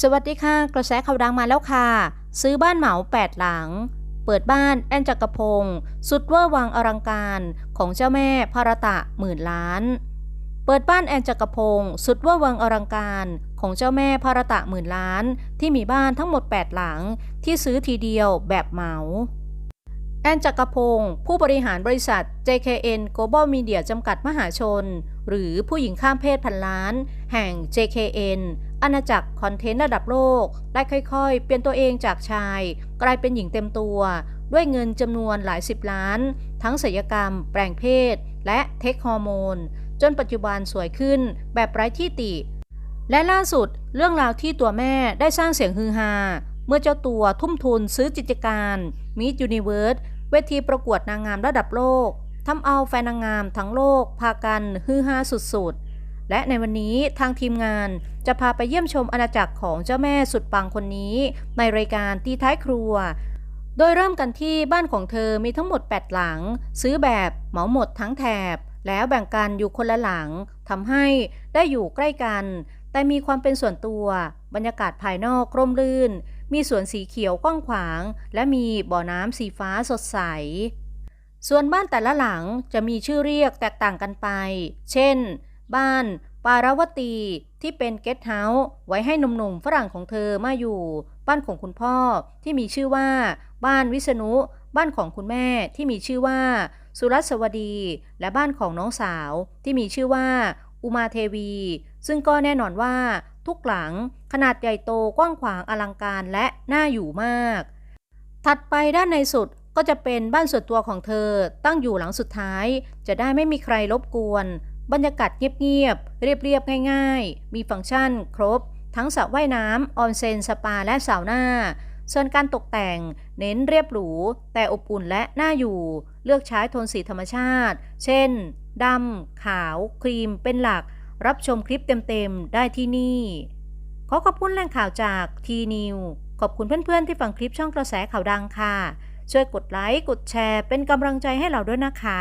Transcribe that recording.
สวัสดีค่ะ กระแสข่าวดังมาแล้วค่ะ ซื้อบ้านเหมา 8 หลัง เปิดบ้านแอนจักรพงศ์สุดเวอร์วังอลังการของเจ้าแม่ภารตะหมื่นล้าน เปิดบ้านแอนจักรพงศ์สุดเวอร์วังอลังการของเจ้าแม่ภารตะหมื่นล้าน ที่มีบ้านทั้งหมด 8 หลัง ที่ซื้อทีเดียวแบบเหมาแอนจักรพงศ์ผู้บริหารบริษัท JKN Global Media จำกัดมหาชน หรือผู้หญิงข้ามเพศพันล้าน แห่ง JKN อาณาจักรคอนเทนต์ระดับโลก ได้ค่อยๆ เปลี่ยนตัวเองจากชาย กลายเป็นหญิงเต็มตัว ด้วยเงินจำนวนหลายสิบล้าน ทั้งศัลยกรรม แปลงเพศ และเทคฮอร์โมน จนปัจจุบันสวยขึ้นแบบไร้ที่ติ และล่าสุดเรื่องราวที่ตัวแม่ได้สร้างเสียงฮือฮาเมื่อเจ้าตัวทุ่มทุนซื้อกิจการ Miss Universe เวทีประกวดนางงามระดับโลกทำเอาแฟนนางงามทั้งโลกพากันฮือฮาสุดๆ และในวันนี้ทางทีมงานจะพาไปเยี่ยมชมอาณาจักรของเจ้าแม่สุดปังคนนี้ ในรายการตีท้ายครัว โดยเริ่มกันที่บ้านของเธอมีทั้งหมด 8 หลัง ซื้อแบบเหมาหมดทั้งแถบ แล้วแบ่งกันอยู่คนละหลังทำให้ได้อยู่ใกล้กัน แต่มีความเป็นส่วนตัว บรรยากาศภายนอกร่มรื่น มีสวนสีเขียวกว้างขวาง และมีบ่อน้ำสีฟ้าสดใสส่วนบ้านแต่ละหลังจะมีชื่อเรียกแตกต่างกันไป เช่น บ้าน ปาราวตีที่เป็นเกสต์เฮาส์ไว้ให้หนุ่มๆฝรั่งของเธอมาอยู่ บ้านของคุณพ่อที่มีชื่อว่า บ้านวิษณุ บ้านของคุณแม่ที่มีชื่อว่า สุรัสวดี และบ้านของน้องสาวที่มีชื่อว่า อุมาเทวี ซึ่งก็แน่นอนว่า ทุกหลังขนาดใหญ่โตกว้างขวางอลังการและน่าอยู่มาก ถัดไปด้านในสุดก็จะเป็นบ้านส่วนตัวของเธอตั้งอยู่หลังสุดท้าย จะได้ไม่มีใครรบกวน บรรยากาศเงียบๆ เรียบๆ ง่ายๆ มีฟังก์ชันครบ ทั้งสระว่ายน้ำออนเซนสปาและสาวน่า ส่วนการตกแต่งเน้นเรียบหรู แต่อบอุ่นและน่าอยู่ เลือกใช้โทนสีธรรมชาติ เช่นดำขาว ครีม เป็นหลัก รับชมคลิปเต็มๆ ได้ที่นี่ ขอขอบคุณแหล่งข่าวจากทีนิวขอบคุณเพื่อนๆ ที่ฟังคลิปช่องกระแสข่าวดังค่ะ ช่วยกดไลค์ กดแชร์ เป็นกำลังใจให้เราด้วยนะคะ